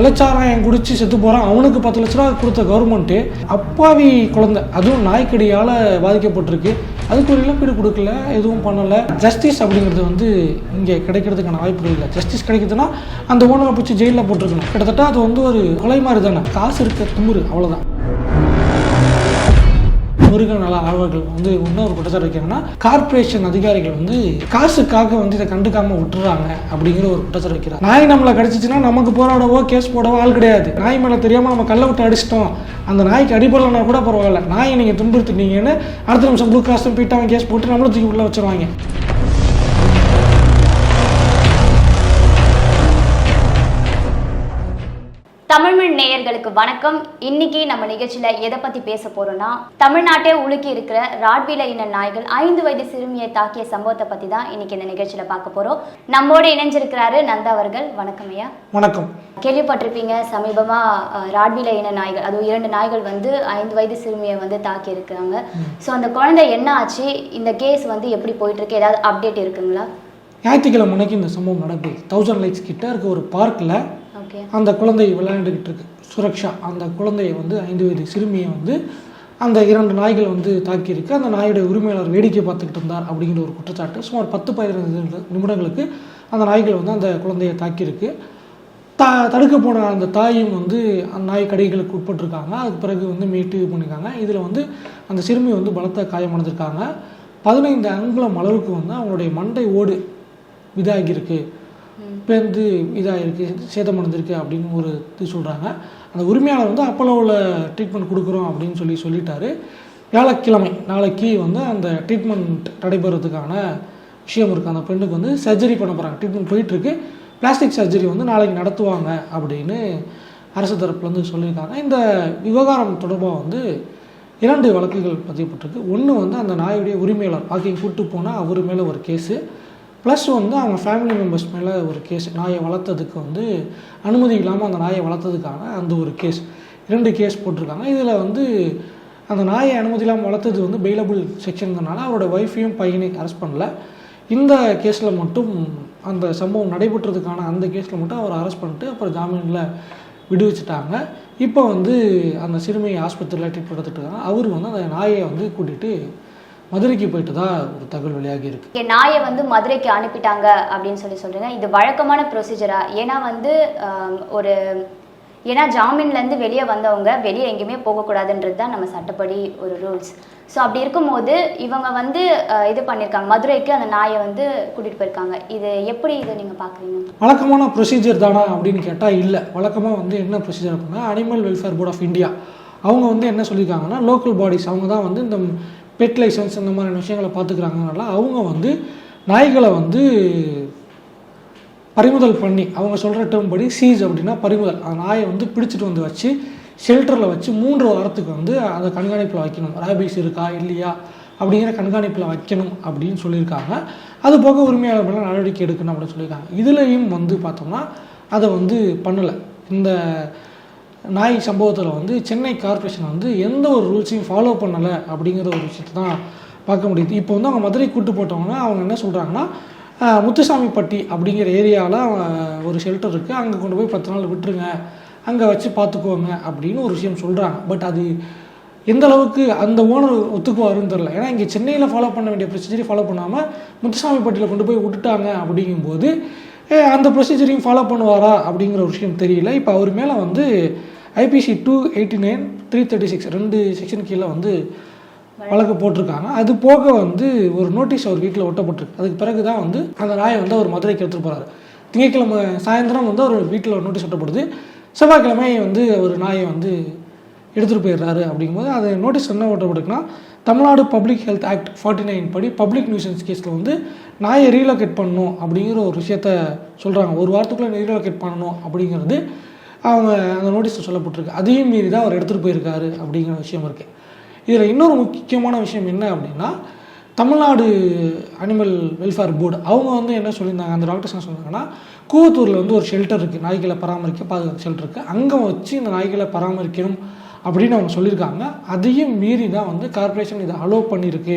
கள்ளச்சாராயம் குடிச்சு செத்து போகிறான் அவனுக்கு பத்து லட்ச ரூபா கொடுத்த கவர்மெண்ட்டு அப்பாவி குழந்தை. அதுவும் நாய்க்கடியால் பாதிக்கப்பட்டிருக்கு. அதுக்கு ஒரு இழப்பீடு கொடுக்கல எதுவும் பண்ணலை. ஜஸ்டிஸ் அப்படிங்கிறது வந்து இங்கே கிடைக்கிறதுக்கான வாய்ப்புகள் இல்லை. ஜஸ்டிஸ் கிடைக்குதுன்னா அந்த ஓனரை பிடிச்சி ஜெயிலில் போட்டிருக்கணும். கிட்டத்தட்ட அது வந்து ஒரு கொலை மாதிரி தானே. காசு இருக்க துமுறு அவ்வளோதான் மிருக நல ஆர்வலர்கள் வந்து இன்னொரு குற்றச்சாட்டு வைக்கிறாங்கன்னா கார்ப்பரேஷன் அதிகாரிகள் வந்து காசுக்காக வந்து இதை கண்டுக்காம விட்டுறாங்க அப்படிங்கிற ஒரு குற்றச்சாட்டு வைக்கிறாங்க நாய் நம்மளை கடிச்சிச்சுன்னா நமக்கு போராடவோ கேஸ் போடவோ ஆள் கிடையாது. நாய் மேலே தெரியாமல் நம்ம கல்லை விட்டு அடிச்சிட்டோம். அந்த நாய்க்கு அடிபடலைன்னா கூட பரவாயில்ல. நாயை நீங்கள் துன்புறுத்திட்டீங்கன்னு அடுத்த நிமிஷம் ப்ளூ கிராஸும் அவங்க கேஸ் போட்டு நம்மளும் தூக்கி உள்ள வச்சிருவாங்க. தமிழ்மண் நேயர்களுக்கு வணக்கம். இன்னைக்கு நம்ம நிகழ்ச்சியில எதை பத்தி பேச போறோம்னா தமிழ்நாட்டே உலுக்கி இருக்கிற ராட்வீல இன நாய்கள் ஐந்து வயது சிறுமியை தாக்கிய சம்பவத்தை பத்தி தான் இன்னைக்கு இந்த நிகழ்ச்சியில பார்க்க போறோம். நம்மோட இணைஞ்சிருக்கிறாரு நந்தா அவர்கள். வணக்கம் ஐயா. வணக்கம். கேள்விப்பட்டிருப்பீங்க சமீபமா ராட்வீல இன நாய்கள் அதுவும் இரண்டு நாய்கள் வந்து ஐந்து வயது சிறுமியை வந்து தாக்கி இருக்கிறாங்க ஸோ அந்த குழந்தை என்ன ஆச்சு? இந்த கேஸ் வந்து எப்படி போயிட்டு இருக்கு ஏதாவது அப்டேட் இருக்குங்களா? ஞாயிற்றுக்கிழமை அன்னைக்கு இந்த சம்பவம் நடக்குது தௌசண்ட் லைட்ஸ் கிட்ட இருக்க ஒரு பார்க்கில் அந்த குழந்தை விளையாண்டுக்கிட்டு இருக்கு. சுரக்ஷா அந்த குழந்தையை வந்து ஐந்து வயது சிறுமியை வந்து அந்த இரண்டு நாய்கள் வந்து தாக்கியிருக்கு அந்த நாயுடைய உரிமையாளர் வேடிக்கை பார்த்துக்கிட்டு இருந்தார் அப்படிங்கிற ஒரு குற்றச்சாட்டு. சுமார் பத்து பதினைந்து நிமிடங்களுக்கு அந்த நாய்கள் வந்து அந்த குழந்தையை தாக்கியிருக்கு தா தடுக்க போன அந்த தாயும் வந்து அந்த நாய் கடைகளுக்கு உட்பட்டிருக்காங்க. அதுக்கு பிறகு வந்து மீட்டு பண்ணியிருக்காங்க. இதில் வந்து அந்த சிறுமி வந்து பலத்த காயமடைஞ்சிருக்காங்க. பதினைந்து அங்குலம் அளவுக்கு வந்து அவங்களுடைய மண்டை ஓடு இதாகியிருக்கு பேருந்து இதாகிருக்கு சேதமடைஞ்சிருக்கு அப்படின்னு ஒரு இது சொல்கிறாங்க அந்த உரிமையாளர் வந்து அப்போலோவில் ட்ரீட்மெண்ட் கொடுக்குறோம் அப்படின்னு சொல்லி சொல்லிட்டாரு. வியாழக்கிழமை நாளைக்கு வந்து அந்த ட்ரீட்மெண்ட் நடைபெறதுக்கான விஷயம் இருக்குது அந்த பெண்ணுக்கு வந்து சர்ஜரி பண்ண போகிறாங்க ட்ரீட்மெண்ட் போயிட்டுருக்கு. பிளாஸ்டிக் சர்ஜரி வந்து நாளைக்கு நடத்துவாங்க அப்படின்னு அரசு தரப்புலேருந்து சொல்லியிருக்காங்க. இந்த விவகாரம் தொடர்பாக வந்து இரண்டு வழக்குகள் பதியப்பட்டிருக்கு. ஒன்று வந்து அந்த நாயுடைய உரிமையாளர் வாக்கிங் கூட்டு போனால் அவர் மேலே ஒரு கேஸு ப்ளஸ் வந்து அவங்க ஃபேமிலி மெம்பர்ஸ் மேலே ஒரு கேஸ் நாயை வளர்த்ததுக்கு வந்து அனுமதி இல்லாமல் அந்த நாயை வளர்த்ததுக்கான அந்த ஒரு கேஸ் இரண்டு கேஸ் போட்டிருக்காங்க. இதில் வந்து அந்த நாயை அனுமதி இல்லாமல் வளர்த்தது வந்து பெயிலபிள் செக்ஷனுங்கிறனால அவரோட ஒய்ஃபையும் பையனையும் அரெஸ்ட் பண்ணல. இந்த கேஸில் மட்டும் அந்த சம்பவம் நடைபெற்றதுக்கான அந்த கேஸில் மட்டும் அவர் அரெஸ்ட் பண்ணிட்டு அப்புறம் ஜாமீனில் விடுவிச்சிட்டாங்க. இப்போ வந்து அந்த சிறுமியை ஆஸ்பத்திரியில் ட்ரீட் எடுத்துட்டு இருக்காங்க. அவர் வந்து அந்த நாயை வந்து கூட்டிகிட்டு மதுரைக்கு போயிட்டு தான் ஒரு தகவல் வெளியாகி இருக்கு. ஓகே நாயை வந்து மதுரைக்கு அனுப்பிட்டாங்க அப்படின்னு சொல்லி சொல்றீங்க. இது வழக்கமான ப்ரொசீஜரா ஏன்னா வந்து ஒரு ஏன்னா ஜாமீன்லேருந்து வெளியே வந்தவங்க வெளியே எங்கேயுமே போகக்கூடாதுன்றது தான் நம்ம சட்டப்படி ஒரு ரூல்ஸ் ஸோ அப்படி இருக்கும்போது இவங்க வந்து இது பண்ணியிருக்காங்க. மதுரைக்கு அந்த நாயை வந்து கூட்டிகிட்டு போயிருக்காங்க. இது எப்படி இதை நீங்கள் பார்க்குறீங்க வழக்கமான ப்ரொசீஜர் தானா அப்படின்னு கேட்டால் இல்லை. வழக்கமாக வந்து என்ன ப்ரொசீஜர் அப்படின்னா animal welfare board of India அவங்க வந்து என்ன சொல்லியிருக்காங்கன்னா லோக்கல் பாடிஸ் அவங்க தான் வந்து இந்த பெட் லைசன்ஸ் இந்த மாதிரியான விஷயங்களை பார்த்துக்கிறாங்கனால அவங்க வந்து நாய்களை வந்து பறிமுதல் பண்ணி அவங்க சொல்கிற டேர்ம் படி சீஸ் அப்படின்னா பறிமுதல். அந்த நாயை வந்து பிடிச்சிட்டு வந்து வச்சு ஷெல்டரில் வச்சு மூன்று வாரத்துக்கு வந்து அதை கண்காணிப்பில் வைக்கணும். ரேபிஸ் இருக்கா இல்லையா அப்படிங்கிற கண்காணிப்பில் வைக்கணும் அப்படின்னு சொல்லியிருக்காங்க. அது போக உரிமையாளர் மேலே நடவடிக்கை எடுக்கணும் அப்படின்னு சொல்லியிருக்காங்க. இதுலேயும் வந்து பார்த்தோம்னா அதை வந்து பண்ணலை. இந்த நாய் சம்பவத்தில் வந்து சென்னை கார்பரேஷன் வந்து எந்த ஒரு ரூல்ஸையும் ஃபாலோ பண்ணலை அப்படிங்கிற ஒரு விஷயத்தை தான் பார்க்க முடியுது. இப்போ வந்து அவங்க மதுரை கூட்டு போட்டவங்க அவங்க என்ன சொல்கிறாங்கன்னா முத்துசாமி முத்துசாமிப்பட்டி அப்படிங்கிற ஏரியாவில் ஒரு ஷெல்டர் இருக்குது அங்கே கொண்டு போய் பத்து நாள் விட்டுருங்க. அங்கே வச்சு பார்த்துக்கோங்க அப்படின்னு ஒரு விஷயம் சொல்கிறாங்க பட் அது எந்த அளவுக்கு அந்த ஓனர் ஒத்துக்குவாருன்னு தெரில ஏன்னா இங்கே சென்னையில் ஃபாலோ பண்ண வேண்டிய ப்ரொசீஜரை ஃபாலோ பண்ணாமல் முத்துசாமிப்பட்டியில் கொண்டு போய் விட்டுட்டாங்க அப்படிங்கும்போது அந்த ப்ரொசீஜரையும் ஃபாலோ பண்ணுவாரா அப்படிங்கிற ஒரு விஷயம் தெரியல. இப்போ அவர் மேலே வந்து IPC two eighty nine three thirty six ரெண்டு செக்ஷன் கீழே வந்து வழக்கு போட்டிருக்காங்க. அது போக வந்து ஒரு நோட்டீஸ் அவர் வீட்டில் ஒட்டப்பட்டிருக்கு. அதுக்கு பிறகு தான் வந்து அந்த நாயை வந்து அவர் மதுரைக்கு எடுத்துகிட்டு போகிறாரு திங்கட்கிழமை சாயந்தரம் வந்து அவர் வீட்டில் ஒரு நோட்டீஸ் ஒட்டப்படுது. செவ்வாய்க்கிழமை வந்து ஒரு நாயை வந்து எடுத்துகிட்டு போயிடுறாரு அப்படிங்கும்போது அது நோட்டீஸ் என்ன ஓட்டப்படுக்குன்னா Tamil Nadu public health act forty nine படி பப்ளிக் நியூசன்ஸ் கேஸில் வந்து நாயை ரீலோகேட் பண்ணணும் அப்படிங்கிற ஒரு விஷயத்த சொல்கிறாங்க ஒரு வாரத்துக்குள்ளே ரீலோகேட் பண்ணணும் அப்படிங்கிறது அவங்க அந்த நோட்டீஸில் சொல்லப்பட்டிருக்கு. அதையும் மீறி தான் அவர் எடுத்துகிட்டு போயிருக்காரு அப்படிங்கிற விஷயம் இருக்குது இதில் இன்னொரு முக்கியமான விஷயம் என்ன அப்படின்னா தமிழ்நாடு அனிமல் வெல்ஃபேர் போர்டு அவங்க வந்து என்ன சொல்லியிருந்தாங்க? அந்த டாக்டர்ஸ் என்ன சொன்னாங்கன்னா கூவத்தூரில் வந்து ஒரு ஷெல்டர் இருக்குது நாய்களை பராமரிக்க பாதுகாப்பு ஷெல்டர் இருக்குது அங்கே வச்சு இந்த நாய்களை பராமரிக்கணும் அப்படின்னு அவங்க சொல்லியிருக்காங்க. அதையும் மீறி தான் வந்து கார்பரேஷன் இதை அலோவ் பண்ணியிருக்கு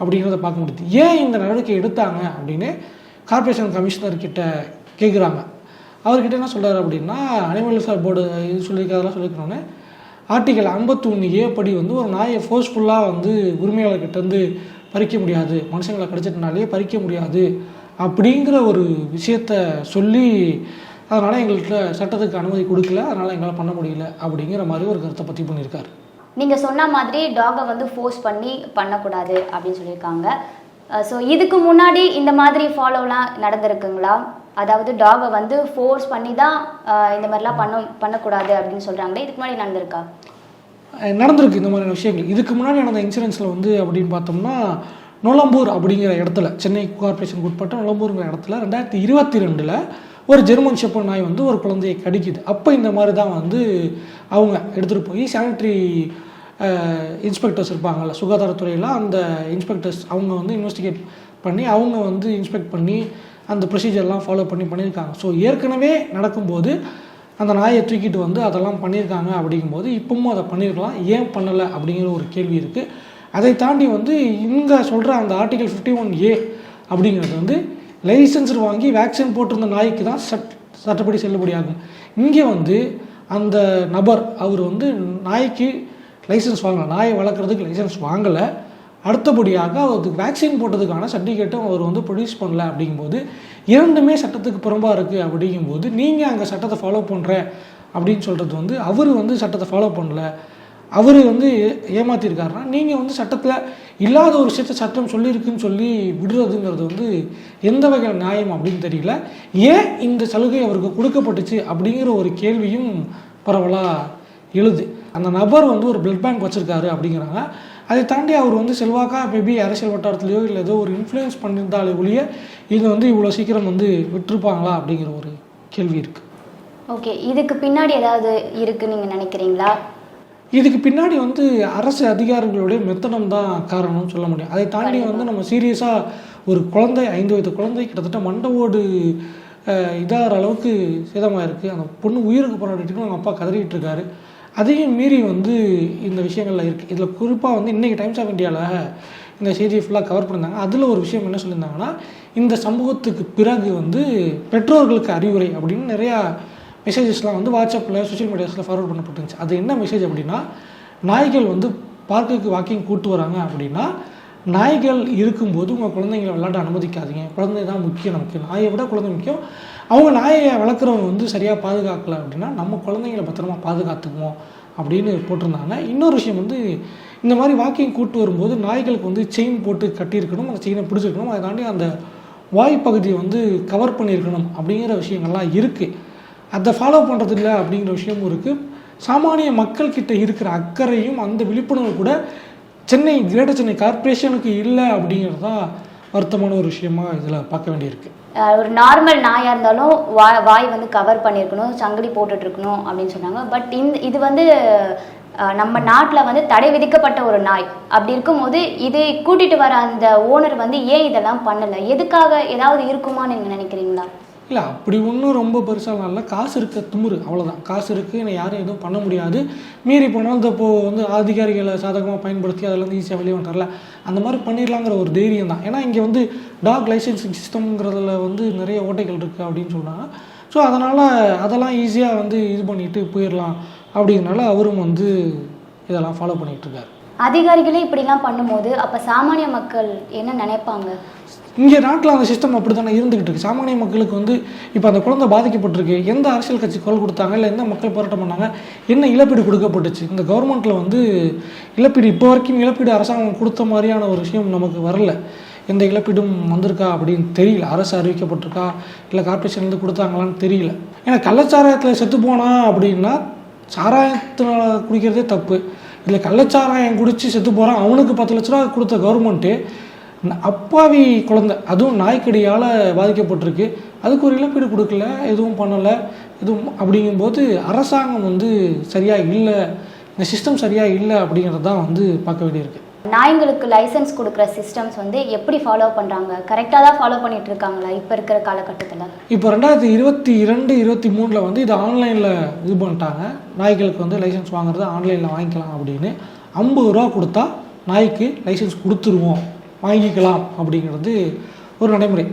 அப்படிங்கிறத பார்க்க முடியுது. ஏன் இந்த நடவடிக்கை எடுத்தாங்க அப்படின்னு கார்பரேஷன் கமிஷனர் கிட்ட கேட்குறாங்க அவர்கிட்ட என்ன சொல்கிறார் அப்படின்னா அனிமல் வெல்ஃபேர் போர்டு இது சொல்லியிருக்காதெல்லாம் சொல்லியிருக்கிறோன்னே ஆர்டிகல் 51 ஏ படி வந்து ஒரு நாயை ஃபோர்ஸ்ஃபுல்லாக வந்து உரிமையாளர்கிட்ட வந்து பறிக்க முடியாது. மனுஷங்களை கடிச்சிட்டனாலே பறிக்க முடியாது. அப்படிங்கிற ஒரு விஷயத்த சொல்லி அதனால் எங்கள்கிட்ட சட்டத்துக்கு அனுமதி கொடுக்கல அதனால் எங்களால் பண்ண முடியல அப்படிங்கிற மாதிரி ஒரு கருத்தை பற்றி பண்ணியிருக்காரு. நீங்க சொன்ன மாதிரி டாகை வந்து ஃபோர்ஸ் பண்ணி பண்ணக்கூடாது அப்படின்னு சொல்லியிருக்காங்க. ஸோ இதுக்கு முன்னாடி இந்த மாதிரி ஃபாலோலாம் நடந்திருக்குங்களா? அதாவது டாகை வந்து ஃபோர்ஸ் பண்ணி தான் இந்த மாதிரிலாம் பண்ண பண்ணக்கூடாது அப்படின்னு சொல்றாங்களே இதுக்கு முன்னாடி நடந்திருக்கா? நடந்திருக்கு இந்த மாதிரியான விஷயங்கள். இதுக்கு முன்னாடி நடந்த இன்சூரன்ஸில் வந்து அப்படின்னு பார்த்தோம்னா நொலம்பூர் அப்படிங்கிற இடத்துல சென்னை கார்ப்பரேஷனுக்கு உட்பட்ட நொலம்பூருங்கிற இடத்துல ரெண்டாயிரத்தி இருபத்தி ரெண்டில் ஒரு ஜெர்மன் ஷெப்பர் நாய் வந்து ஒரு குழந்தையை கடிக்குது. அப்போ இந்த மாதிரி தான் வந்து அவங்க எடுத்துகிட்டு போய் சானிட்ரி இன்ஸ்பெக்டர்ஸ் இருப்பாங்கல்ல சுகாதாரத்துறையில் அந்த இன்ஸ்பெக்டர்ஸ் அவங்க வந்து இன்வெஸ்டிகேட் பண்ணி அவங்க வந்து இன்ஸ்பெக்ட் பண்ணி அந்த ப்ரொசீஜர்லாம் ஃபாலோ பண்ணி பண்ணியிருக்காங்க. ஸோ ஏற்கனவே நடக்கும்போது அந்த நாயை தூக்கிட்டு வந்து அதெல்லாம் பண்ணியிருக்காங்க அப்படிங்கும்போது இப்பவும் அதை பண்ணியிருக்கலாம். ஏன் பண்ணலை அப்படிங்கிற ஒரு கேள்வி இருக்குது அதை தாண்டி வந்து இங்கே சொல்கிற அந்த ஆர்டிகல் ஃபிஃப்டி ஒன் ஏ அப்படிங்கிறது வந்து லைசன்ஸ் வாங்கி வேக்சின் போட்டிருந்த நாய்க்கு தான் சட் சட்டப்படி செல்லுபடியாகும். இங்கே வந்து அந்த நபர் அவர் வந்து நாய்க்கு லைசன்ஸ் வாங்கலை. நாயை வளர்க்குறதுக்கு லைசன்ஸ் வாங்கலை. அடுத்தபடியாக அவருக்கு வேக்சின் போட்டதுக்கான சர்டிஃபிகேட்டும் அவர் வந்து ப்ரொடியூஸ் பண்ணல அப்படிங்கும்போது இரண்டுமே சட்டத்துக்கு புறம்பாக இருக்குது அப்படிங்கும்போது நீங்கள் அங்கே சட்டத்தை ஃபாலோ பண்ணுற அப்படின்னு சொல்கிறது வந்து அவர் வந்து சட்டத்தை ஃபாலோ பண்ணல. அவர் வந்து ஏமாற்றிருக்காருன்னா நீங்கள் வந்து சட்டத்தில் இல்லாத ஒரு விஷயத்தை சட்டம் சொல்லியிருக்குன்னு சொல்லி விடுறதுங்கிறது வந்து எந்த வகையான நியாயம் அப்படின்னு தெரியல. ஏன் இந்த சலுகை அவருக்கு கொடுக்கப்பட்டுச்சு அப்படிங்கிற ஒரு கேள்வியும் பரவலாக எழுது. அந்த நபர் வந்து ஒரு பிளட் பேங்க் வச்சுருக்காரு அப்படிங்கிறாங்க. அதை தாண்டி அவர் வந்து செல்வாக்கா மேபி அரசியல் வட்டாரத்துலையோ இல்லை ஏதோ ஒரு இன்ஃப்ளூயன்ஸ் பண்ணியிருந்தாலே ஒழிய இது வந்து இவ்வளோ சீக்கிரம் வந்து விட்டுருப்பாங்களா அப்படிங்கிற ஒரு கேள்வி இருக்குது ஓகே இதுக்கு பின்னாடி ஏதாவது இருக்குன்னு நீங்கள் நினைக்கிறீங்களா? இதுக்கு பின்னாடி வந்து அரசு அதிகாரிகளுடைய மெத்தனம் தான் காரணம்னு சொல்ல முடியும். அதை தாண்டி வந்து நம்ம சீரியஸாக ஒரு குழந்தை ஐந்து வயது குழந்தை கிட்டத்தட்ட மண்டவோடு இதாகிற அளவுக்கு சேதமாக இருக்குது அந்த பொண்ணு உயிருக்கு போராடிட்டு அவங்க அப்பா கதறிட்டு இருக்காரு அதையும் மீறி வந்து இந்த விஷயங்கள்ல இருக்குது இதில் குறிப்பாக வந்து இன்றைக்கி டைம்ஸ் ஆஃப் இந்தியாவில் இந்த செய்தியை ஃபுல்லாக கவர் பண்ணியிருந்தாங்க. அதில் ஒரு விஷயம் என்ன சொல்லியிருந்தாங்கன்னா இந்த சமூகத்துக்கு பிறகு வந்து பெற்றோர்களுக்கு அறிவுரை அப்படின்னு நிறையா மெசேஜஸ்லாம் வந்து வாட்ஸ்அப்பில் சோஷியல் மீடியாஸில் ஃபார்வர்ட் பண்ணப்பட்டுருந்துச்சு. அது என்ன மெசேஜ் அப்படின்னா நாய்கள் வந்து பார்க்குக்கு வாக்கிங் கூட்டு வராங்க அப்படின்னா நாய்கள் இருக்கும்போது உங்கள் குழந்தைங்களை விளையாட அனுமதிக்காதீங்க. குழந்தை தான் முக்கியம் நமக்கு. நாயை விட குழந்தை முக்கியம். அவங்க நாயை வளர்க்குறவங்க வந்து சரியாக பாதுகாக்கல அப்படின்னா நம்ம குழந்தைங்களை பத்திரமா பாதுகாத்துக்குவோம் அப்படின்னு போட்டிருந்தாங்க. இன்னொரு விஷயம் வந்து இந்த மாதிரி வாக்கிங் கூட்டு வரும்போது நாய்களுக்கு வந்து செயின் போட்டு கட்டியிருக்கணும் அந்த செயினை பிடிச்சிருக்கணும். அதை தாண்டி அந்த வாய் பகுதியை வந்து கவர் பண்ணியிருக்கணும் அப்படிங்கிற விஷயங்கள்லாம் இருக்குது அதை ஃபாலோ பண்ணுறது இல்லை அப்படிங்கிற விஷயமும் இருக்குது சாமானிய மக்கள்கிட்ட இருக்கிற அக்கறையும் அந்த விழிப்புணர்வு கூட சென்னை கிரேட்டர் சென்னை கார்ப்பரேஷனுக்கு இல்லை அப்படிங்கிறது தான் வருத்தமான ஒரு விஷயமா இதில் பார்க்க வேண்டியிருக்கு. ஒரு நார்மல் நாயாக இருந்தாலும் வாய் வாய் வந்து கவர் பண்ணியிருக்கணும் சங்கடி போட்டுட்ருக்கணும் அப்படின்னு சொன்னாங்க. பட் இந்த இது வந்து நம்ம நாட்டில் வந்து தடை விதிக்கப்பட்ட ஒரு நாய். அப்படி இருக்கும்போது இது கூட்டிகிட்டு வர அந்த ஓனர் வந்து ஏன் இதெல்லாம் பண்ணலை? எதுக்காக ஏதாவது இருக்குமான்னு நீங்கள் நினைக்கிறீங்களா? இல்லை அப்படி ஒன்றும் ரொம்ப பெருசாக இல்லை. காசு இருக்க துமுறு அவ்வளோதான் காசு இருக்குது என்னை யாரும் எதுவும் பண்ண முடியாது. மீறி போனாலும் இந்த இப்போ வந்து அதிகாரிகளை சாதகமாக பயன்படுத்தி அதெல்லாம் வந்து ஈஸியாக வெளியே வந்துடல அந்த மாதிரி பண்ணிடலாங்கிற ஒரு தைரியம் தான். ஏன்னா இங்கே வந்து டாக் லைசன்சிங் சிஸ்டம்ங்கிறதுல வந்து நிறைய ஓட்டைகள் இருக்குது அப்படின்னு சொன்னாங்க. ஸோ அதனால் அதெல்லாம் ஈஸியாக வந்து இது பண்ணிட்டு போயிடலாம் அப்படிங்கிறனால அவரும் வந்து இதெல்லாம் ஃபாலோ பண்ணிகிட்டு இருக்காரு. அதிகாரிகளே இப்படிலாம் பண்ணும்போது அப்போ சாமானிய மக்கள் என்ன நினைப்பாங்க? இங்கே நாட்டில் அந்த சிஸ்டம் அப்படி தானே இருந்துகிட்டு இருக்கு. சாமானிய மக்களுக்கு வந்து இப்போ அந்த குழந்தை பாதிக்கப்பட்டிருக்கு. எந்த அரசியல் கட்சி குரல் கொடுத்தாங்க? இல்லை எந்த மக்கள் போராட்டம் பண்ணாங்க? என்ன இழப்பீடு கொடுக்கப்பட்டுச்சு? இந்த கவர்மெண்ட்டில் வந்து இழப்பீடு இப்போ வரைக்கும் இழப்பீடு அரசாங்கம் கொடுத்த மாதிரியான ஒரு விஷயம் நமக்கு வரல. எந்த இழப்பீடும் வந்திருக்கா அப்படின்னு தெரியல. அரசு அறிவிக்கப்பட்டிருக்கா? இல்லை கார்ப்பரேஷன்லேருந்து கொடுத்தாங்களான்னு தெரியல. ஏன்னா கள்ளச்சாராயத்தில் செத்து போனா அப்படின்னா சாராயத்தினால் குடிக்கிறதே தப்பு. இல்லை கள்ளச்சாராயம் குடித்து செத்து போகிறான் அவனுக்கு பத்து லட்ச ரூபா கொடுத்த கவர்மெண்ட்டு அப்பாவி குழந்தை. அதுவும் நாய்க்கடியால் பாதிக்கப்பட்டிருக்கு. அதுக்கு ஒரு இழப்பீடு கொடுக்கல எதுவும் பண்ணலை எதுவும் அப்படிங்கும்போது அரசாங்கம் வந்து சரியாக இல்லை இந்த சிஸ்டம் சரியாக இல்லை அப்படிங்கிறது தான் வந்து பார்க்க வேண்டியிருக்கு. நாய்ங்களுக்கு லைசென்ஸ் கொடுக்குற சிஸ்டம்ஸ் வந்து எப்படி ஃபாலோ பண்றாங்க? கரெக்டாக தான் ஃபாலோ பண்ணிட்டு இருக்காங்களா இப்போ இருக்கிற காலகட்டத்தில்? இப்போ ரெண்டாயிரத்தி இருபத்தி இரண்டு இருபத்தி மூணில் வந்து இது ஆன்லைனில் இது பண்ணிட்டாங்க. நாய்களுக்கு வந்து லைசன்ஸ் வாங்குறது ஆன்லைனில் வாங்கிக்கலாம் அப்படின்னு ஐம்பது ரூபா கொடுத்தா நாய்க்கு லைசன்ஸ் கொடுத்துருவோம். வாங்கிக்கலாம் அப்படிங்கிறது ஒரு நடைமுறை.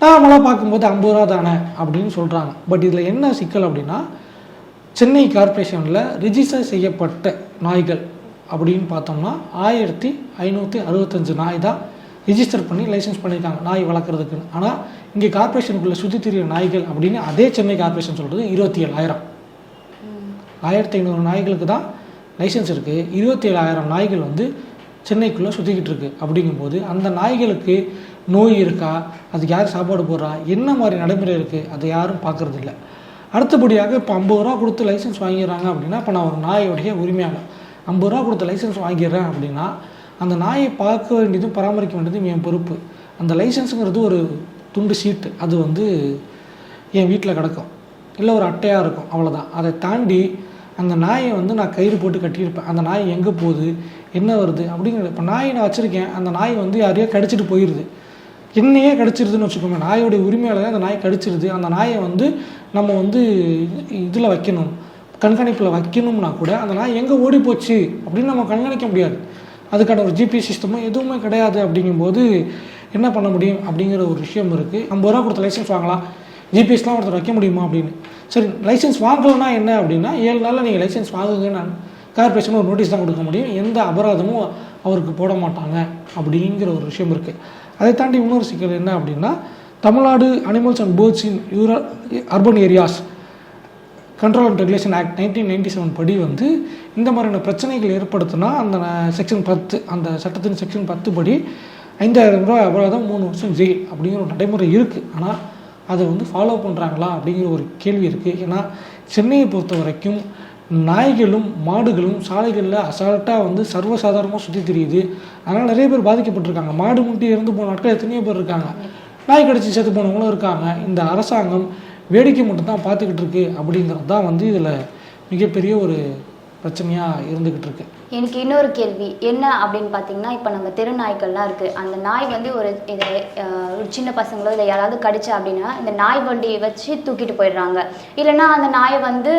நார்மலாக பார்க்கும்போது ஐம்பது ரூபா தானே அப்படின்னு சொல்கிறாங்க பட் இதில் என்ன சிக்கல் அப்படின்னா சென்னை கார்ப்பரேஷனில் ரிஜிஸ்டர் செய்யப்பட்ட நாய்கள் அப்படின்னு பார்த்தோம்னா ஆயிரத்தி ஐநூற்றி அறுபத்தஞ்சு நாய் தான் ரிஜிஸ்டர் பண்ணி லைசென்ஸ் பண்ணியிருக்காங்க நாய் வளர்க்குறதுக்குன்னு. ஆனால் இங்கே கார்ப்பரேஷனுக்குள்ளே சுற்றி திரியிற நாய்கள் அப்படின்னு அதே சென்னை கார்ப்பரேஷன் சொல்கிறது இருபத்தி ஏழாயிரம். ஆயிரத்தி ஐநூறு நாய்களுக்கு தான் லைசென்ஸ் இருக்குது இருபத்தி ஏழாயிரம் நாய்கள் வந்து சென்னைக்குள்ளே சுற்றிக்கிட்டு இருக்குது அப்படிங்கும்போது அந்த நாய்களுக்கு நோய் இருக்கா? அதுக்கு யார் சாப்பாடு போடுறா? என்ன மாதிரி நடைமுறை இருக்குது அதை யாரும் பார்க்கறது அடுத்தபடியாக இப்போ ஐம்பது ரூபா கொடுத்து லைசென்ஸ் வாங்கிடுறாங்க அப்படின்னா இப்போ நான் ஒரு நாயோடைய உரிமையாளர். ஐம்பது ரூபா கொடுத்து லைசென்ஸ் வாங்கிடுறேன் அப்படின்னா அந்த நாயை பார்க்க வேண்டியதும் பராமரிக்க வேண்டியதும் என் பொறுப்பு. அந்த லைசென்ஸுங்கிறது ஒரு துண்டு சீட்டு. அது வந்து என் வீட்டில் கிடக்கும். இல்லை ஒரு அட்டையாக இருக்கும். அவ்வளோதான் அதை தாண்டி அந்த நாயை வந்து நான் கயிறு போட்டு கட்டியிருப்பேன். அந்த நாய் எங்கே போகுது? என்ன வருது? அப்படிங்கிறது இப்போ நாயை நான் வச்சுருக்கேன். அந்த நாய் வந்து யாரையோ கடிச்சிட்டு போயிடுது என்னையே கடிச்சிருதுன்னு வச்சுக்கோங்க. நாயோடைய உரிமையாளர் அந்த நாய் கடிச்சிருது. அந்த நாயை வந்து நம்ம வந்து இதில் வைக்கணும். கண்காணிப்பில் வைக்கணும்னா கூட அந்த நாய் எங்கே ஓடி போச்சு? அப்படின்னு நம்ம கண்காணிக்க முடியாது. அதுக்கான ஒரு ஜிபிஎஸ் சிஸ்டமோ எதுவுமே கிடையாது. அப்படிங்கும்போது என்ன பண்ண முடியும்? அப்படிங்கிற ஒரு விஷயம் இருக்குது ஐம்பது ரூபா கொடுத்த லைசன்ஸ் வாங்கலாம். ஜிபிஎஸ்லாம் ஒருத்தர் வைக்க முடியுமா அப்படின்னு. சரி லைசன்ஸ் வாங்கலன்னா என்ன அப்படின்னா ஏழு நாளில் நீங்கள் லைசன்ஸ் வாங்குங்க நான் கார்பரேஷன் ஒரு நோட்டீஸ் தான் கொடுக்க முடியும். எந்த அபராதமும் அவருக்கு போட மாட்டாங்க. அப்படிங்கிற ஒரு விஷயம் இருக்குது அதை தாண்டி இன்னொரு சிக்கல் என்ன அப்படின்னா Tamil Nadu animals and birds in rural urban areas control and regulation act nineteen ninety seven படி வந்து இந்த மாதிரியான பிரச்சனைகள் ஏற்படுத்தினா அந்த செக்ஷன் பத்து அந்த சட்டத்தின் செக்ஷன் பத்து படி ஐந்தாயிரம் ரூபாய் அபராதம் மூணு வருஷம் ஜெயில் அப்படிங்கிற ஒரு நடைமுறை இருக்குது ஆனால் அதை வந்து ஃபாலோ பண்ணுறாங்களா அப்படிங்கிற ஒரு கேள்வி இருக்குது ஏன்னா சென்னையை பொறுத்த வரைக்கும் நாய்களும் மாடுகளும் சாலைகளில் அசால்ட்டாக வந்து சர்வசாதாரணமாக சுற்றி தெரியுது. அதனால் நிறைய பேர் பாதிக்கப்பட்டிருக்காங்க. மாடு முட்டி இறந்து போன நாட்கள் எத்தனையோ பேர் இருக்காங்க. நாய் கடிச்சு செத்து போனவங்களும் இருக்காங்க. இந்த அரசாங்கம் வேடிக்கை மட்டும்தான் பார்த்துக்கிட்டு இருக்கு அப்படிங்கிறது தான் வந்து இதில் மிகப்பெரிய ஒரு பிரச்சனையாக இருந்துக்கிட்டு இருக்கு. எனக்கு இன்னொரு கேள்வி. என்ன அப்படின்னு பார்த்தீங்கன்னா இப்போ நம்ம தெரு நாய்க்கள்லாம் இருக்குது அந்த நாய் வந்து ஒரு இதை ஒரு சின்ன பசங்களோ இல்லை யாராவது கடிச்சா அப்படின்னா இந்த நாய் வண்டியை வச்சு தூக்கிட்டு போயிடுறாங்க. இல்லைன்னா அந்த நாயை வந்து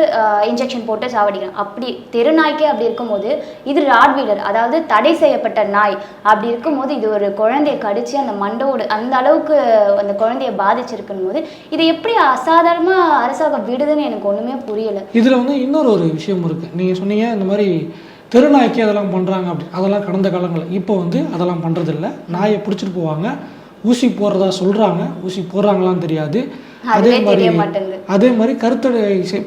இன்ஜெக்ஷன் போட்டு சாவடிக்கிறாங்க அப்படி தெரு நாய்க்கே அப்படி இருக்கும்போது இது ராட்வீலர் அதாவது தடை செய்யப்பட்ட நாய். அப்படி இருக்கும்போது இது ஒரு குழந்தைய கடிச்சு அந்த மண்டோடு அந்த அளவுக்கு அந்த குழந்தைய பாதிச்சிருக்கும் போது இதை எப்படி அசாதாரணமாக அரசாங்கம் விடுதுன்னு எனக்கு ஒன்றுமே புரியலை. இதில் வந்து இன்னொரு ஒரு விஷயம் இருக்குது நீங்கள் சொன்னீங்க இந்த மாதிரி தெருநாய்க்கு அதெல்லாம் பண்ணுறாங்க அப்படி. அதெல்லாம் கடந்த காலங்களில். இப்போ வந்து அதெல்லாம் பண்ணுறதில்ல நாயை பிடிச்சிட்டு போவாங்க. ஊசி போடுறதா சொல்கிறாங்க ஊசி போடுறாங்களான்னு தெரியாது. அதே மாதிரி அதே மாதிரி கருத்தடை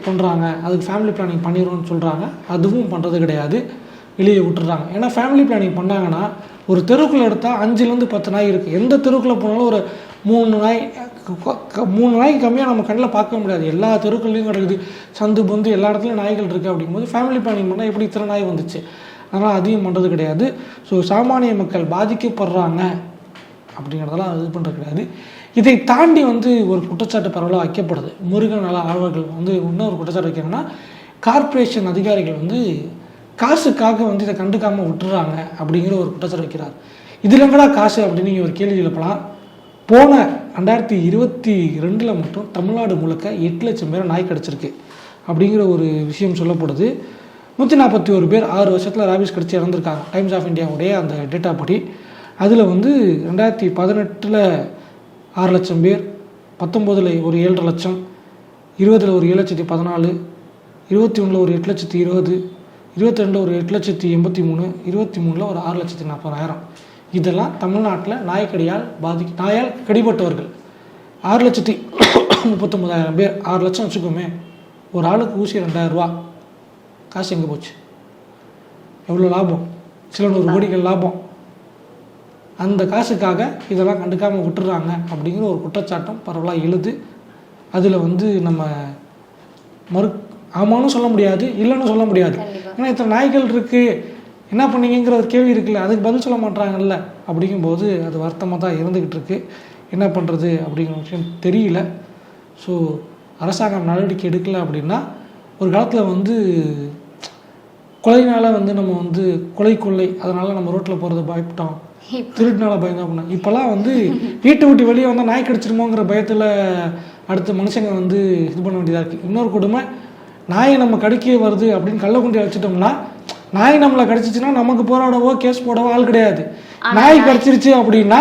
பண்ணுறாங்க அதுக்கு ஃபேமிலி பிளானிங் பண்ணிடுவோம்னு சொல்கிறாங்க அதுவும் பண்ணுறது கிடையாது. வெளியே விட்டுறாங்க. ஏன்னா ஃபேமிலி பிளானிங் பண்ணாங்கன்னா ஒரு தெருக்குள்ளே எடுத்தால் அஞ்சுலேருந்து பத்து நாய் இருக்குது எந்த தெருக்குள்ளே போனாலும் ஒரு மூணு நாய் மூணு நாய்க்கு கம்மியாக நம்ம கண்ணில் பார்க்க முடியாது. எல்லா தெருக்கள்லையும் கிடக்குது. சந்து பொந்து எல்லா இடத்துலையும் நாய்கள் இருக்குது அப்படிங்கும்போது ஃபேமிலி பிளானிங் பண்ணால் எப்படி இத்தனை நாய் வந்துச்சு? அதனால் அதிகம் பண்ணுறது கிடையாது. ஸோ சாமானிய மக்கள் பாதிக்கப்படுறாங்க அப்படிங்கிறதெல்லாம் இது பண்ணுறது கிடையாது. இதை தாண்டி வந்து ஒரு குற்றச்சாட்டு பரவலாக வைக்கப்படுது. முருகன் நல ஆர்வர்கள் வந்து இன்னொரு குற்றச்சாட்டு வைக்கிறாங்கன்னா கார்ப்பரேஷன் அதிகாரிகள் வந்து காசுக்காக வந்து இதை கண்டுக்காமல் விட்டுறாங்க அப்படிங்கிற ஒரு குற்றச்சாட்டு வைக்கிறார். இதில் எங்கடா காசு அப்படின்னு நீங்கள் ஒரு கேள்வி எழுப்பலாம். போன ரெண்டாயிரத்தி இருபத்தி ரெண்டில் மட்டும் தமிழ்நாடு முழுக்க எட்டு லட்சம் பேர் நாய் கிடச்சிருக்கு அப்படிங்கிற ஒரு விஷயம் சொல்லப்படுது. நூற்றி நாற்பத்தி ஒரு பேர் ஆறு வருஷத்தில் ராபிஸ் கடிச்சு இறந்துருக்காங்க. டைம்ஸ் ஆஃப் இந்தியாவுடைய அந்த டேட்டா படி. அதில் வந்து ரெண்டாயிரத்தி பதினெட்டில் ஆறு லட்சம் பேர் பத்தொம்போதில் ஒரு ஏழரை லட்சம் இருபதில் ஒரு ஏழு லட்சத்தி பதினாலு இருபத்தி ஒன்றில் ஒரு எட்டு லட்சத்தி இருபது இருபத்தி ரெண்டில் ஒரு எட்டு லட்சத்தி எண்பத்தி மூணு இருபத்தி மூணில் ஒரு ஆறு லட்சத்தி நாற்பதாயிரம். இதெல்லாம் தமிழ்நாட்டில் நாய்க்கடியால் பாதி நாயால் கடிபட்டவர்கள். ஆறு லட்சத்தி முப்பத்தொம்பதாயிரம் பேர். ஆறு லட்சம் வச்சுக்கோமே. ஒரு ஆளுக்கு ஊசி ரெண்டாயிரம் ரூபா. காசு எங்கே போச்சு? எவ்வளோ லாபம்? சில நூறு கோடிகள் லாபம். அந்த காசுக்காக இதெல்லாம் கண்டுக்காமல் விட்டுறாங்க அப்படிங்கிற ஒரு குற்றச்சாட்டம் பரவலாக எழுது. அதில் வந்து நம்ம மறு ஆமான்னு சொல்ல முடியாது இல்லைன்னு சொல்ல முடியாது. ஏன்னா இத்தனை நாய்கள் இருக்குது என்ன பண்ணீங்கிற ஒரு கேள்வி இருக்குல்ல. அதுக்கு பதில் சொல்ல மாட்டாங்கல்ல அப்படிங்கும்போது அது வருத்தமாக தான் இருந்துக்கிட்டு இருக்கு. என்ன பண்ணுறது அப்படிங்கிற விஷயம் தெரியல. ஸோ அரசாங்கம் நடவடிக்கை எடுக்கல அப்படின்னா ஒரு காலத்தில் வந்து கொலைனால வந்து நம்ம வந்து கொலை கொள்ளை அதனால் நம்ம ரோட்டில் போகிறது பயப்பட்டோம். திருட்டுனால பயந்தோம் அப்படின்னா இப்போல்லாம் வந்து வீட்டை விட்டு வெளியே வந்தால் நாய் கடிச்சிருமோங்கிற பயத்தில் அடுத்த மனுஷங்க வந்து இது பண்ண வேண்டியதாக இருக்குது இன்னொரு கொடுமை நாயை நம்ம கடிக்க வருது அப்படின்னு கள்ளக்குண்டியை வச்சுட்டோம்னா நாய் நம்மளை கடிச்சிச்சுன்னா நமக்கு போராடவோ கேஸ் போடவோ ஆள் கிடையாது. நாய் கடிச்சிருச்சு அப்படின்னா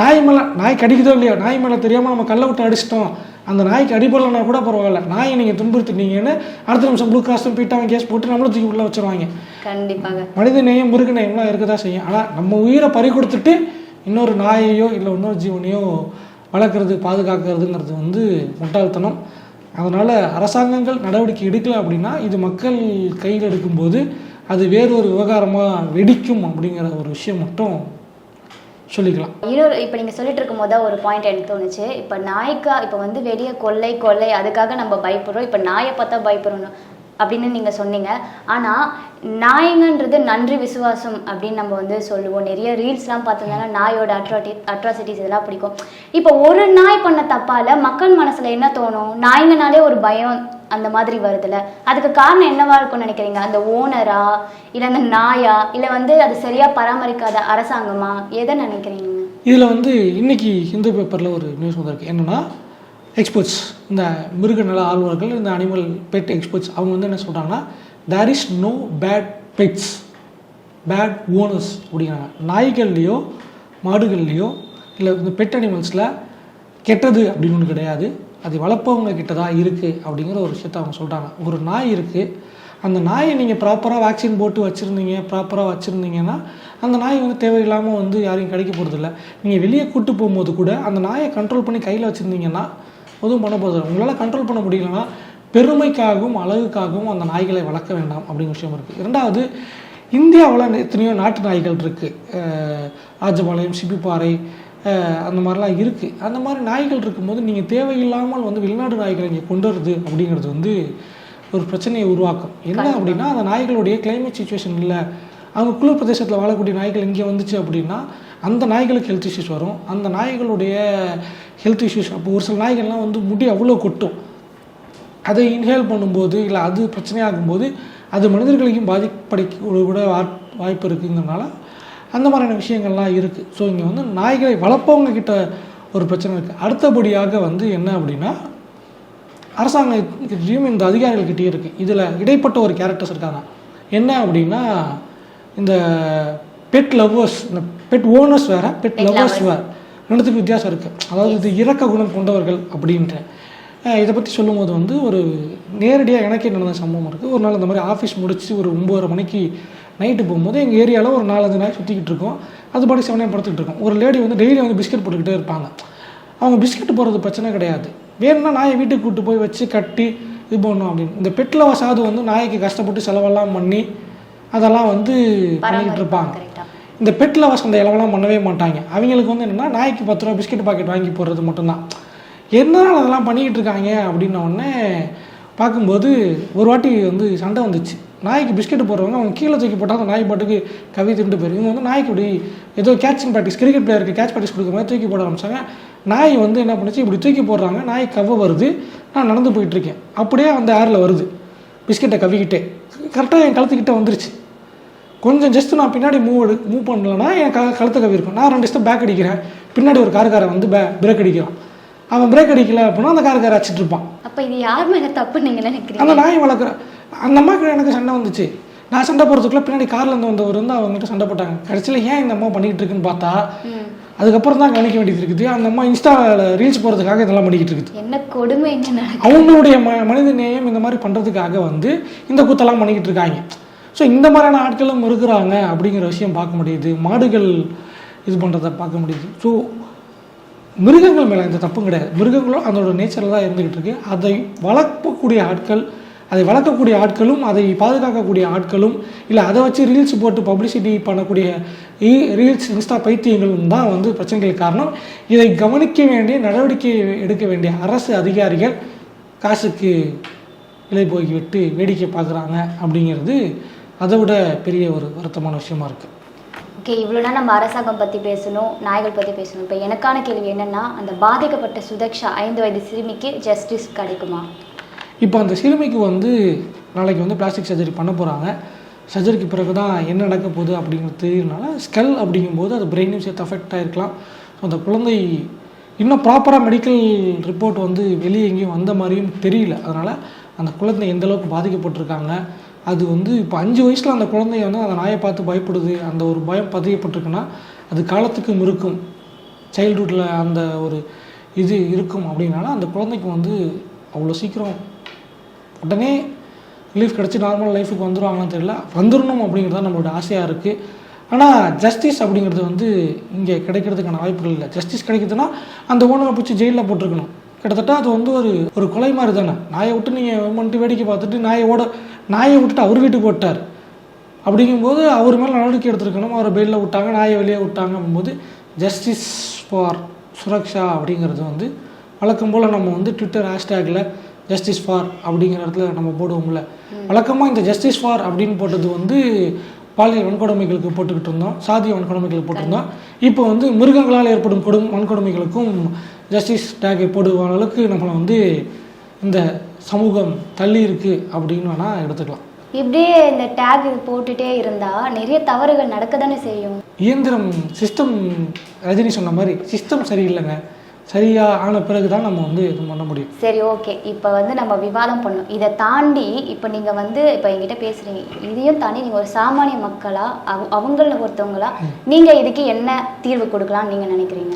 நாய் மேலே நாய் கடிக்குதோ இல்லையோ நாய் மேலே தெரியாமல் நம்ம கல்லை விட்டு அடிச்சிட்டோம். அந்த நாய்க்கு அடிபடலைன்னா கூட பரவாயில்ல. நாயை நீங்கள் துன்புறுத்திட்டீங்கன்னு அடுத்த நிமிஷம் ப்ளூ கிராஸும் பீட்டாவும் கேஸ் போட்டு நம்மளும் தூக்கி உள்ள வச்சிருவாங்க. கண்டிப்பாக மனித நேயம் மிருக நேயம்லாம் இருக்க தான் செய்யும். ஆனால் நம்ம உயிரை பறி கொடுத்துட்டு இன்னொரு நாயையோ இல்லை இன்னொரு ஜீவனையோ வளர்க்குறது பாதுகாக்கிறதுங்கிறது வந்து முட்டாள்தனம். அதனால் அரசாங்கங்கள் நடவடிக்கை எடுக்கலை அப்படின்னா இது மக்கள் கையில் எடுக்கும்போது அது வேறொரு விவகாரமாக வெடிக்கும் அப்படிங்கிற ஒரு விஷயம் மட்டும் சொல்லிக்கலாம். இன்னொரு இப்போ நீங்கள் சொல்லிட்டு இருக்கும்போது தான் ஒரு பாயிண்ட் எனக்கு தோணுச்சு. இப்போ நாய்க்கா இப்போ வந்து வெளியே கொள்ளை கொள்ளை அதுக்காக நம்ம பயப்படுறோம். இப்போ நாயை பார்த்தா பயப்படுறோம். அப்படின்னு நீங்கள் சொன்னீங்க. ஆனால் நாயங்கன்றது நன்றி விசுவாசம் அப்படின்னு நம்ம வந்து சொல்லுவோம். நிறைய ரீல்ஸ்லாம் பார்த்தோம்னா நாயோட அட்ராட்டி அட்ராசிட்டிஸ் இதெல்லாம் பிடிக்கும். இப்போ ஒரு நாய் பண்ண தப்பால் மக்கள் மனசில் என்ன தோணும்? நாயங்கனாலே ஒரு பயம் அந்த மாதிரி வருதுல்ல அதுக்கு காரணம் என்னவா இருக்கும்னு நினைக்கிறீங்க? அந்த ஓனரா இல்லை அந்த நாயா? இல்லை வந்து அது சரியாக பராமரிக்காத அரசாங்கமா? எதை நினைக்கிறீங்க? இதில் வந்து இன்னைக்கு ஹிந்து பேப்பரில் ஒரு நியூஸ் வந்திருக்கு. என்னென்னா எக்ஸ்பர்ட்ஸ் இந்த மிருக நல ஆர்வலர்கள் இந்த அனிமல் பெட் எக்ஸ்பர்ட்ஸ் அவங்க வந்து என்ன சொல்கிறாங்கன்னா there is no bad pets bad owners அப்படிங்கிறாங்க. நாய்கள்லேயோ மாடுகள்லேயோ இல்லை இந்த பெட் அனிமல்ஸில் கெட்டது அப்படின்னு ஒன்று கிடையாது. அது வளர்ப்பவங்க கிட்ட தான் இருக்குது அப்படிங்கிற ஒரு விஷயத்த அவங்க சொல்கிறாங்க ஒரு நாய் இருக்குது அந்த நாயை நீங்கள் ப்ராப்பராக வேக்சின் போட்டு வச்சுருந்தீங்க ப்ராப்பராக வச்சுருந்தீங்கன்னா அந்த நாய் வந்து தேவையில்லாமல் வந்து யாரையும் கிடைக்க போகிறதில்ல நீங்கள் வெளியே கூட்டு போகும்போது கூட அந்த நாயை கண்ட்ரோல் பண்ணி கையில் வச்சுருந்தீங்கன்னா எதுவும் பண்ண போகிறது உங்களால் கண்ட்ரோல் பண்ண முடியலன்னா பெருமைக்காகவும் அழகுக்காகவும் அந்த நாய்களை வளர்க்க வேண்டாம் அப்படிங்கிற விஷயம் இருக்குது இரண்டாவது இந்தியாவில் எத்தனையோ நாட்டு நாய்கள் இருக்குது ராஜபாளையம் சிப்பிப்பாறை அந்த மாதிரிலாம் இருக்குது அந்த மாதிரி நாய்கள் இருக்கும்போது நீங்கள் தேவையில்லாமல் வந்து வெளிநாடு நாய்களை இங்கே கொண்டு வருது அப்படிங்கிறது வந்து ஒரு பிரச்சனையை உருவாக்கும். என்ன அப்படின்னா அந்த நாய்களுடைய கிளைமேட் சுச்சுவேஷன் இல்லை. அவங்க குளிர் பிரதேசத்தில் வாழக்கூடிய நாய்கள் இங்கே வந்துச்சு அப்படின்னா அந்த நாய்களுக்கு ஹெல்த் இஷ்யூஸ் வரும். அந்த நாய்களுடைய ஹெல்த் இஷ்யூஸ் அப்போ ஒரு சில நாய்கள்லாம் வந்து முடி அவ்வளோ கொட்டும். அதை இன்ஹேல் பண்ணும்போது இல்லை அது பிரச்சனையாகும்போது அது மனிதர்களையும் பாதிப்படைக்க கூட வாய்ப்- வாய்ப்பு இருக்குங்கிறனால அந்த மாதிரியான விஷயங்கள்லாம் இருக்குது ஸோ இங்கே வந்து நாய்களை வளர்ப்பவங்க கிட்ட ஒரு பிரச்சனை இருக்குது அடுத்தபடியாக வந்து என்ன அப்படின்னா அரசாங்கத்திட்டையும் இந்த அதிகாரிகள்கிட்டயும் இருக்குது இதில் இடைப்பட்ட ஒரு கேரக்டர்ஸ் இருக்காங்க. என்ன அப்படின்னா இந்த பெட் லவ்வர்ஸ் இந்த பெட் ஓனர்ஸ் வேறு பெட் Pet லவ்வர்ஸ் lovers. வேறு. ரெண்டுத்துக்கும் வித்தியாசம் இருக்குது அதாவது இது இரக்க குணம் கொண்டவர்கள் அப்படின்ற இதை பற்றி சொல்லும்போது வந்து ஒரு நேரடியாக எனக்கே நடந்த சம்பவம் இருக்குது ஒரு நாள் இந்த மாதிரி ஆஃபீஸ் முடிச்சு ஒரு ஒம்பதரை மணிக்கு நைட்டு போகும்போது எங்கள் ஏரியாவில் ஒரு நாலஞ்சு நாய் சுற்றிக்கிட்டு இருக்கோம். அது பாடி செவனே படுத்துக்கிட்டு இருக்கோம். ஒரு லேடி வந்து டெய்லி வந்து பிஸ்கட் போட்டுக்கிட்டே இருப்பாங்க. அவங்க பிஸ்கட் போடுறது பிரச்சனை கிடையாது. வேணும்னா நாயை வீட்டுக்கு கூப்பிட்டு போய் வச்சு கட்டி இது பண்ணணும் அப்படின்னு. இந்த பெட்டில் வசாது வந்து நாய்க்கு கஷ்டப்பட்டு செலவெல்லாம் பண்ணி அதெல்லாம் வந்து பண்ணிக்கிட்டு இருப்பாங்க. இந்த பெட்டில் வசம் அந்த பண்ணவே மாட்டாங்க. அவங்களுக்கு வந்து என்னென்னா நாய்க்கு பத்து ரூபா பிஸ்கட் பாக்கெட் வாங்கி போடுறது மட்டும்தான். எதனால் அதெல்லாம் பண்ணிக்கிட்டு இருக்காங்க அப்படின்ன உடனே பார்க்கும்போது ஒரு வாட்டி வந்து சண்டை வந்துச்சு. நாய்க்கு பிஸ்கெட் போடுறவங்க அவங்க கீழே தூக்கி போட்டால் அந்த நாய் பாட்டுக்கு கவி திண்டு போயிடும் இவங்க வந்து நாய்க்கு இப்படி ஏதோ கேட்சிங் ப்ராக்டிஸ் கிரிக்கெட் பிளேயருக்கு கேட்ச் ப்ராக்டிஸ் கொடுக்குற மாதிரி தூக்கி போட ஆரம்பிச்சாங்க. நாய் வந்து என்ன பண்ணுச்சு இப்படி தூக்கி போடுறாங்க. நாய் கவ வருது. நான் நடந்து போயிட்டுருக்கேன் அப்படியே அந்த ஏரில் வருது. பிஸ்கெட்டை கவிக்கிட்டே கரெக்டாக என் கழுத்துக்கிட்ட வந்துருச்சு. கொஞ்சம் ஜஸ்ட் நான் பின்னாடி மூவ் எடு மூவ் பண்ணலன்னா என் க கழுத்தை கவி இருக்கும் நான் ரெண்டு ஸ்டெப் பேக் அடிக்கிறேன். பின்னாடி ஒரு காருக்காரன் வந்து பே பிரேக் அடிக்கிறான். அவன் பிரேக் அடிக்கல அப்படின்னா அந்த காருக்காரன் அடிச்சிட்டு இருப்பான். அப்ப இது யார் மேல தப்பு நீங்க நினைக்கிறீங்க? அந்த நாய் வளர்க்குற அந்த அம்மாக்கு எனக்கு சண்டை வந்துச்சு. நான் சண்டை போகிறதுக்குள்ள பின்னாடி கார்ல இருந்து வந்தவர் வந்து அவங்ககிட்ட சண்டை போட்டாங்க. கடைசியில் ஏன் இந்த அம்மா பண்ணிக்கிட்டு இருக்குன்னு பார்த்தா. அதுக்கப்புறம் தான் கவனிக்க வேண்டியது இருக்குது. அந்த அம்மா இன்ஸ்டாவில் ரீல்ஸ் போகிறதுக்காக இதெல்லாம் பண்ணிக்கிட்டு இருக்குது. என்ன கொடுமை அவங்களுடைய ம மனித நேயம் இந்த மாதிரி பண்ணுறதுக்காக வந்து இந்த கூத்தெல்லாம் பண்ணிக்கிட்டு இருக்காங்க. ஸோ இந்த மாதிரியான ஆட்களும் இருக்கிறாங்க அப்படிங்கிற விஷயம் பார்க்க முடியுது. மாடுகள் இது பண்ணுறத பார்க்க முடியுது. ஸோ மிருகங்கள் மேலே இந்த தப்பும் கிடையாது. மிருகங்களும் அதோட நேச்சரில் தான் இருந்துக்கிட்டு இருக்கு. அதை வளர்க்கக்கூடிய ஆட்கள் அதை வளர்க்கக்கூடிய ஆட்களும் அதை பாதுகாக்கக்கூடிய ஆட்களும் இல்லை அதை வச்சு ரீல்ஸ் போட்டு பப்ளிசிட்டி பண்ணக்கூடிய ரீல்ஸ் இன்ஸ்டா பைத்தியங்களும் தான் வந்து பிரச்சனைகளுக்கு காரணம். இதை கவனிக்க வேண்டிய நடவடிக்கை எடுக்க வேண்டிய அரசு அதிகாரிகள் காசுக்கு விலை போய் விட்டு வேடிக்கை பார்க்குறாங்க அப்படிங்கிறது அதை விட பெரிய ஒரு வருத்தமான விஷயமா இருக்குது ஓகே இவ்வளோ நம்ம அரசாங்கம் பற்றி பேசணும் நாய்கள் பற்றி பேசணும். இப்போ எனக்கான கேள்வி என்னன்னா அந்த பாதிக்கப்பட்ட சுதக்ஷா ஐந்து வயது சிறுமிக்கு ஜஸ்டிஸ் கிடைக்குமா? இப்போ அந்த சிறுமிக்கு வந்து நாளைக்கு வந்து பிளாஸ்டிக் சர்ஜரி பண்ண போகிறாங்க சர்ஜரிக்கு பிறகு தான் என்ன நடக்க போகுது அப்படிங்கிறது தெரியறனால ஸ்கல் அப்படிங்கும்போது அது பிரெயினும் சேர்த்து அஃபெக்ட் ஆகிருக்கலாம் ஸோ அந்த குழந்தை இன்னும் ப்ராப்பராக மெடிக்கல் ரிப்போர்ட் வந்து வெளியே எங்கேயும் வந்த மாதிரியும் தெரியல. அதனால் அந்த குழந்தை எந்த அளவுக்கு பாதிக்கப்பட்டிருக்காங்க அது வந்து இப்போ அஞ்சு வயசில் அந்த குழந்தைய வந்து அந்த நாயை பார்த்து பயப்படுது அந்த ஒரு பயம் பதியப்பட்டிருக்குன்னா அது காலத்துக்கும் இருக்கும் சைல்டுஹுட்டில் அந்த ஒரு இது இருக்கும் அப்படின்னால அந்த குழந்தைக்கு வந்து அவ்வளோ சீக்கிரம் உடனே ரிலீஃப் கிடச்சி நார்மல் லைஃபுக்கு வந்துடுவாங்களான்னு தெரியல. வந்துடணும் அப்படிங்கிறது தான் நம்மளோட ஆசையாக இருக்குது ஆனால் ஜஸ்டிஸ் அப்படிங்கிறது வந்து இங்கே கிடைக்கிறதுக்கான வாய்ப்புகள் இல்லை. ஜஸ்டிஸ் கிடைக்குதுன்னா அந்த ஓனரை பிடிச்சி ஜெயிலில் போட்டிருக்கணும். கிட்டத்தட்ட அது வந்து ஒரு ஒரு கொலை மாதிரி தானே. நாயை விட்டு நீங்கள் வந்துட்டு வேடிக்கை பார்த்துட்டு நாயை ஓட நாயை விட்டுட்டு அவர் வீட்டுக்கு போட்டார் அப்படிங்கும்போது அவர் மேலே நடவடிக்கை எடுத்திருக்கணும். அவரை பெயிலில் விட்டாங்க நாயை வெளியே விட்டாங்க அப்படிங்கும்போது ஜஸ்டிஸ் ஃபார் சுரக்ஷா அப்படிங்கிறது வந்து வழக்கம் போல் நம்ம வந்து ட்விட்டர் ஹேஷ்டேக்கில் ஜஸ்டிஸ் ஃபார் அப்படிங்கிற இடத்துல நம்ம போடுவோம்ல. வழக்கமாக இந்த ஜஸ்டிஸ் ஃபார் அப்படின்னு போட்டது வந்து பாலியல் வன்கொடுமைகளுக்கு போட்டுக்கிட்டு இருந்தோம். சாதிய வன்கொடுமைகளுக்கு போட்டிருந்தோம். இப்போ வந்து மிருகங்களால் ஏற்படும் கொடும் வன்கொடுமைகளுக்கும் ஜஸ்டிஸ் டேக்கை போடுவான அளவுக்கு நம்மளை வந்து இந்த சமூகம் தள்ளி இருக்கு அப்படின்னு வேணால் எடுத்துக்கலாம். இப்படியே இந்த டேக் போட்டுட்டே இருந்தா நிறைய தவறுகள் நடக்க தானே செய்யும்? இயந்திரம் சிஸ்டம் ரஜினி சொன்ன மாதிரி சிஸ்டம் சரியில்லைங்க. சரியா ஆன பிறகு தான் நம்ம வந்து இது பண்ண முடியும். சரி ஓகே இப்போ வந்து நம்ம விவாதம் பண்ணோம் இதை தாண்டி இப்போ நீங்கள் வந்து இப்போ என்கிட்ட பேசுகிறீங்க இதையும் தாண்டி நீங்கள் ஒரு சாமானிய மக்களா அவ அவங்கள ஒருத்தவங்களா நீங்கள் இதுக்கு என்ன தீர்வு கொடுக்கலாம்னு நீங்கள் நினைக்கிறீங்க?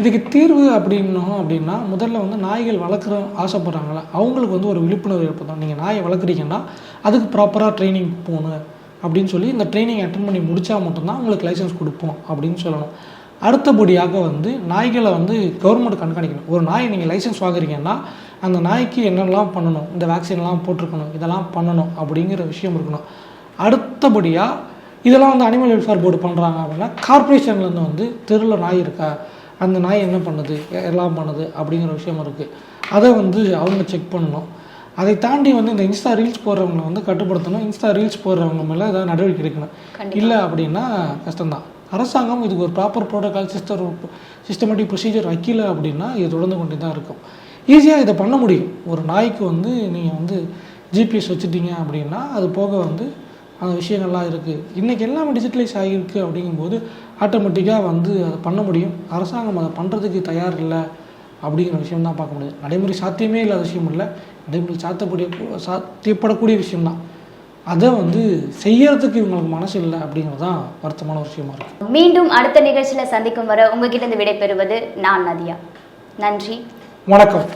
இதுக்கு தீர்வு அப்படின்னோம் அப்படின்னா முதல்ல வந்து நாய்கள் வளர்க்குற ஆசைப்படுறாங்களா? அவங்களுக்கு வந்து ஒரு விழிப்புணர்வு ஏற்படுத்தும் நீங்கள் நாயை வளர்க்குறீங்கன்னா அதுக்கு ப்ராப்பராக ட்ரைனிங் போகணும் அப்படின்னு சொல்லி இந்த ட்ரைனிங் அட்டன் பண்ணி முடித்தா மட்டும்தான் உங்களுக்கு லைசன்ஸ் கொடுப்போம் அப்படின்னு சொல்லணும். அடுத்தபடியாக வந்து நாய்களை வந்து கவர்மெண்ட் கண்காணிக்கணும். ஒரு நாய் நீங்கள் லைசன்ஸ் வாங்குறீங்கன்னா அந்த நாய்க்கு என்னெல்லாம் பண்ணணும்? இந்த வேக்சின்லாம் போட்டிருக்கணும். இதெல்லாம் பண்ணணும் அப்படிங்கிற விஷயம் இருக்கணும். அடுத்தபடியாக இதெல்லாம் வந்து அனிமல் வெல்ஃபேர் போர்டு பண்ணுறாங்க அப்படின்னா கார்ப்பரேஷன்லேருந்து வந்து தெருவில் நாய் இருக்கா? அந்த நாய் என்ன பண்ணுது? எல்லாம் பண்ணுது அப்படிங்கிற விஷயம் இருக்குது அதை வந்து அவங்க செக் பண்ணணும். அதை தாண்டி வந்து இந்த இன்ஸ்டா ரீல்ஸ் போடுறவங்களை வந்து கட்டுப்படுத்தணும். இன்ஸ்டா ரீல்ஸ் போடுறவங்க மேலே ஏதாவது நடவடிக்கை எடுக்கணும். இல்லை அப்படின்னா கஷ்டம்தான். அரசாங்கம் இதுக்கு ஒரு proper protocol sister systematic procedure வைக்கல அப்படின்னா இது தொடர்ந்து கொண்டே தான் இருக்கும். ஈஸியாக இதை பண்ண முடியும். ஒரு நாய்க்கு வந்து நீங்கள் வந்து ஜிபிஎஸ் வச்சுட்டீங்க அப்படின்னா அது போக வந்து அந்த விஷயங்கள்லாம் இருக்குது இன்றைக்கி எல்லாமே டிஜிட்டலைஸ் ஆகியிருக்கு அப்படிங்கும்போது ஆட்டோமேட்டிக்காக வந்து அதை பண்ண முடியும். அரசாங்கம் அதை பண்ணுறதுக்கு தயார் இல்லை அப்படிங்கிற விஷயம் தான் பார்க்க முடியுது. நடைமுறை சாத்தியமே இல்லாத விஷயம் இல்லை. நடைமுறை சாத்தக்கூடிய சாத்தியப்படக்கூடிய விஷயம்தான் அதை வந்து செய்யறதுக்கு இவங்களுக்கு மனசு இல்லை அப்படிங்கிறது தான் வருத்தமான விஷயமா இருக்குது மீண்டும் அடுத்த நிகழ்ச்சியில் சந்திக்கும் வரை உங்ககிட்ட இருந்து விடைபெறுவது நான் நதியா. நன்றி. வணக்கம்.